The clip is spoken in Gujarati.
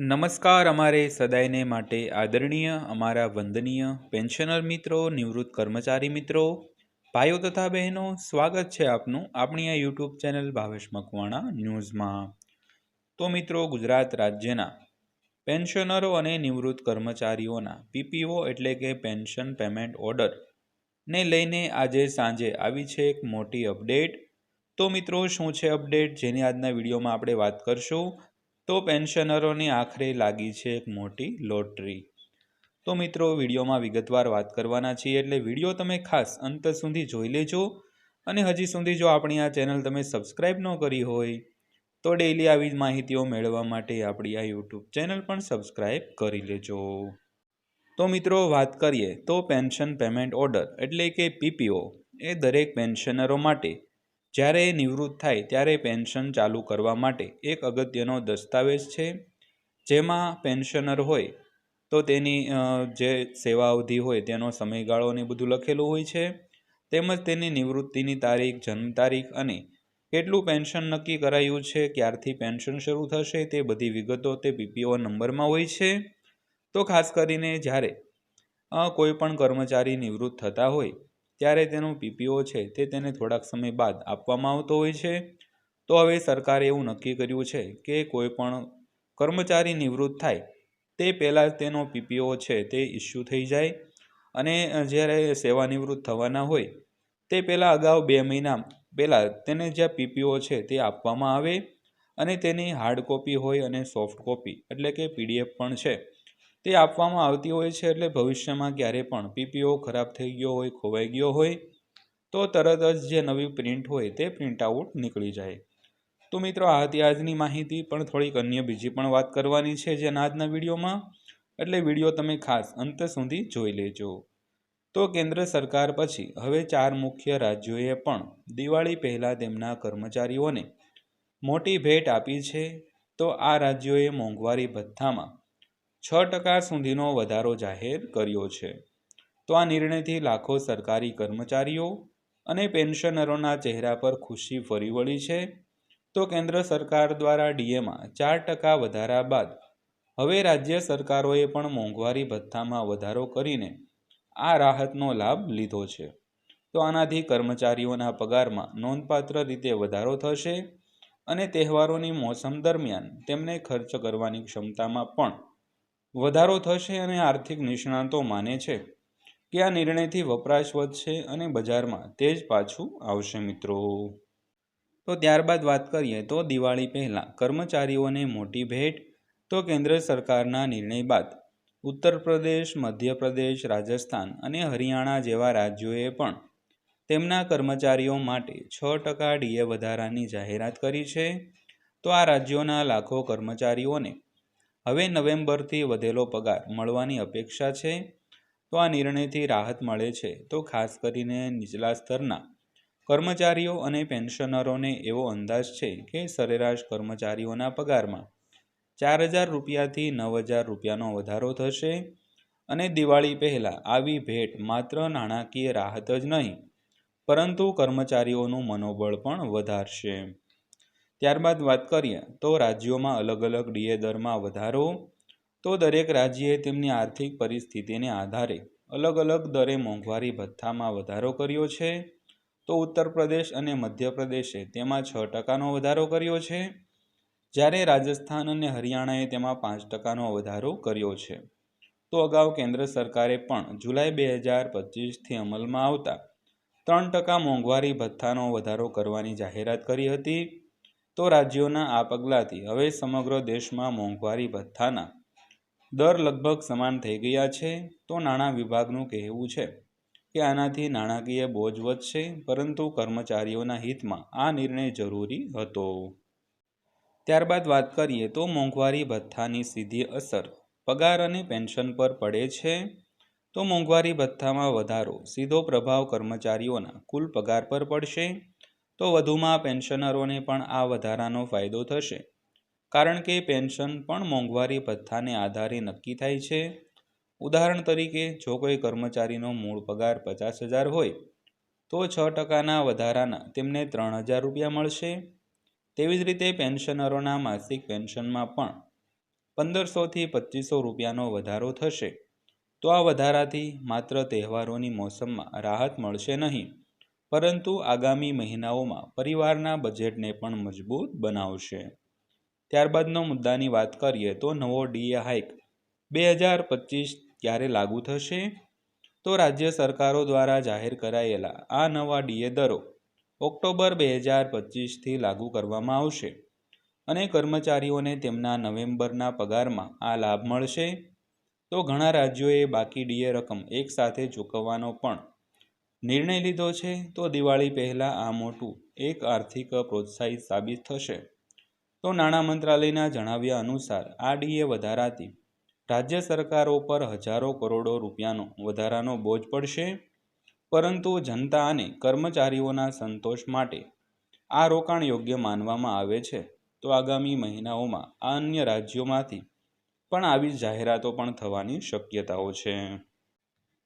નમસ્કાર અમારે સદાયને માટે આદરણીય, અમારા વંદનીય પેન્શનર મિત્રો, નિવૃત્ત કર્મચારી મિત્રો, ભાઈઓ તથા બહેનો, સ્વાગત છે આપનું આપણી આ યુટ્યુબ ચેનલ ભાવેશ મકવાણા ન્યૂઝમાં. તો મિત્રો, ગુજરાત રાજ્યના પેન્શનરો અને નિવૃત્ત કર્મચારીઓના પીપીઓ એટલે કે પેન્શન પેમેન્ટ ઓર્ડર ને લઈને આજે સાંજે આવી છે એક મોટી અપડેટ. તો મિત્રો, શું છે અપડેટ? જેની આજના વિડીયોમાં આપણે વાત કરશું. તો પેન્શનરોની આખરે લાગી છે એક મોટી લોટરી. તો મિત્રો, વિડીયોમાં વિગતવાર વાત કરવાના છીએ એટલે વીડિયો તમે ખાસ અંત સુધી જોઈ લેજો અને હજી સુધી જો આપણી આ ચેનલ તમે સબસ્ક્રાઈબ ન કરી હોય, તો ડેઈલી આવી જ માહિતીઓ મેળવવા માટે આપણી આ યુટ્યુબ ચેનલ પણ સબસ્ક્રાઈબ કરી લેજો. તો મિત્રો, વાત કરીએ તો પેન્શન પેમેન્ટ ઓર્ડર એટલે કે પીપીઓ એ દરેક પેન્શનરો માટે જ્યારે એ નિવૃત્ત થાય ત્યારે પેન્શન ચાલુ કરવા માટે એક અગત્યનો દસ્તાવેજ છે. જેમાં પેન્શનર હોય તો તેની જે સેવા અવધિ હોય તેનો સમયગાળો ને બધું લખેલું હોય છે. તેમજ તેની નિવૃત્તિની તારીખ જન્મ તારીખ અને કેટલું પેન્શન નક્કી કરાયું છે, ક્યારથી પેન્શન શરૂ થશે તે બધી વિગતો તે પીપીઓ નંબરમાં હોય છે. તો ખાસ કરીને જ્યારે કોઈ પણ કર્મચારી નિવૃત્ત થતા હોય ત્યારે તેનો પીપીઓ છે તે તેને થોડાક સમય બાદ આપવામાં આવતો હોય છે. તો હવે સરકારે એવું નક્કી કર્યું છે કે કોઈ પણ કર્મચારી નિવૃત્ત થાય, તે પહેલાં તેનો પીપીઓ છે તે ઇસ્યુ થઈ જાય અને જ્યારે સેવા નિવૃત્ત થવાના હોય, તે પહેલાં અગાઉ બે મહિના પહેલાં તેને જ્યાં પીપીઓ છે તે આપવામાં આવે અને તેની હાર્ડ કોપી હોય અને સોફ્ટ કોપી, એટલે કે પીડીએફ પણ છે. તે આપવામાં આવતી હોય છે એટલે ભવિષ્યમાં ક્યારે પણ પીપીઓ ખરાબ થઈ ગયો હોય, ખોવાઈ ગયો હોય, તો તરત જ જે નવી પ્રિન્ટ હોય તે પ્રિન્ટ આઉટ નીકળી જાય. તો મિત્રો, આ હતી આજની માહિતી. પણ થોડીક અન્ય બીજી પણ વાત કરવાની છે જે આજના વિડીયોમાં. એટલે વીડિયો તમે ખાસ અંત સુધી જોઈ લેજો. તો કેન્દ્ર સરકાર પછી હવે ચાર મુખ્ય રાજ્યોએ પણ દિવાળી પહેલાં તેમના કર્મચારીઓને મોટી ભેટ આપી છે. તો આ રાજ્યોએ મોંઘવારી ભથ્થામાં છ ટકા સુધીનો વધારો જાહેર કર્યો છે. તો આ નિર્ણયથી લાખો સરકારી કર્મચારીઓ અને પેન્શનરોના ચહેરા પર ખુશી ફરી વળી છે. તો કેન્દ્ર સરકાર દ્વારા ડીએમાં ચાર ટકા વધારા બાદ હવે રાજ્ય સરકારોએ પણ મોંઘવારી ભથ્થામાં વધારો કરીને આ રાહતનો લાભ લીધો છે. તો આનાથી કર્મચારીઓના પગારમાં નોંધપાત્ર રીતે વધારો થશે અને તહેવારોની મોસમ દરમિયાન તેમને ખર્ચ કરવાની ક્ષમતામાં પણ વધારો થશે અને આર્થિક નિષ્ણાતો માને છે કે આ નિર્ણયથી વપરાશ વધશે અને બજારમાં તે જ પાછું આવશે મિત્રો. તો ત્યારબાદ વાત કરીએ તો દિવાળી પહેલાં કર્મચારીઓને મોટી ભેટ, તો કેન્દ્ર સરકારના નિર્ણય બાદ ઉત્તર પ્રદેશ મધ્યપ્રદેશ રાજસ્થાન અને હરિયાણા જેવા રાજ્યોએ પણ તેમના કર્મચારીઓ માટે છ ટકા ડીએ વધારાની જાહેરાત કરી છે. તો આ રાજ્યોના લાખો કર્મચારીઓને હવે નવેમ્બરથી વધેલો પગાર મળવાની અપેક્ષા છે તો આ નિર્ણયથી રાહત મળે છે. તો ખાસ કરીને નીચલા સ્તરના કર્મચારીઓ અને પેન્શનરોને એવો અંદાજ છે કે સરેરાશ કર્મચારીઓના પગારમાં ચાર હજાર રૂપિયાથી નવ હજાર રૂપિયાનો વધારો થશે અને દિવાળી પહેલાં આવી ભેટ માત્ર નાણાકીય રાહત જ નહીં, પરંતુ કર્મચારીઓનું મનોબળ પણ વધારશે. ત્યારબાદ વાત કરીએ તો રાજ્યોમાં અલગ અલગ ડીએ દરમાં વધારો, તો દરેક રાજ્યએ તેમની આર્થિક પરિસ્થિતિને આધારે અલગ અલગ દરે મોંઘવારી ભથ્થામાં વધારો કર્યો છે. તો ઉત્તર પ્રદેશ અને મધ્યપ્રદેશે તેમાં છ ટકાનો વધારો કર્યો છે. જ્યારે રાજસ્થાન અને હરિયાણાએ તેમાં પાંચ ટકાનો વધારો કર્યો છે. તો અગાઉ કેન્દ્ર સરકારે પણ જુલાઈ બે હજાર પચીસથી અમલમાં આવતા ત્રણ ટકા મોંઘવારી ભથ્થાનો વધારો કરવાની જાહેરાત કરી હતી. તો રાજ્યોના આ પગલાંથી હવે સમગ્ર દેશમાં મોંઘવારી ભથ્થાના દર લગભગ સમાન થઈ ગયા છે, તો નાણાં વિભાગનું કહેવું છે કે આનાથી નાણાકીય બોજ વધશે, પરંતુ કર્મચારીઓના હિતમાં આ નિર્ણય જરૂરી હતો. ત્યારબાદ વાત કરીએ તો મોંઘવારી ભથ્થાની સીધી અસર પગાર અને પેન્શન પર પડે છે, તો મોંઘવારી ભથ્થામાં વધારો સીધો પ્રભાવ કર્મચારીઓના કુલ પગાર પર પડશે તો વધુમાં પેન્શનરોને પણ આ વધારાનો ફાયદો થશે. કારણ કે પેન્શન પણ મોંઘવારી ભથ્થાને આધારે નક્કી થાય છે. ઉદાહરણ તરીકે, જો કોઈ કર્મચારીનો મૂળ પગાર પચાસ હજાર હોય, તો છ ટકાના વધારાના તેમને ત્રણ હજાર રૂપિયા મળશે. તેવી જ રીતે પેન્શનરોના માસિક પેન્શનમાં પણ પંદરસોથી પચીસો રૂપિયાનો વધારો થશે. તો આ વધારાથી માત્ર તહેવારોની મોસમમાં રાહત મળશે નહીં. પરંતુ આગામી મહિનાઓમાં પરિવારના બજેટને પણ મજબૂત બનાવશે. ત્યારબાદનો મુદ્દાની વાત કરીએ તો નવો ડીએ હાઇક બે હજાર પચીસ ક્યારે લાગુ થશે? તો રાજ્ય સરકારો દ્વારા જાહેર કરાયેલા આ નવા ડીએ દરો ઓક્ટોબર બે હજાર પચીસથી લાગુ કરવામાં આવશે અને કર્મચારીઓને તેમના નવેમ્બરના પગારમાં આ લાભ મળશે. તો ઘણા રાજ્યોએ બાકી ડીએ રકમ એકસાથે ચૂકવવાનો પણ નિર્ણય લીધો છે, તો દિવાળી પહેલાં આ મોટું એક આર્થિક પ્રોત્સાહિત સાબિત થશે. તો નાણાં મંત્રાલયના જણાવ્યા અનુસાર આ ડીએ વધારાથી રાજ્ય સરકારો પર હજારો કરોડો રૂપિયાનો વધારાનો બોજ પડશે. પરંતુ જનતા અને કર્મચારીઓના સંતોષ માટે આ રોકાણ યોગ્ય માનવામાં આવે છે. તો આગામી મહિનાઓમાં આ અન્ય રાજ્યોમાંથી પણ આવી જાહેરાતો પણ થવાની શક્યતાઓ છે.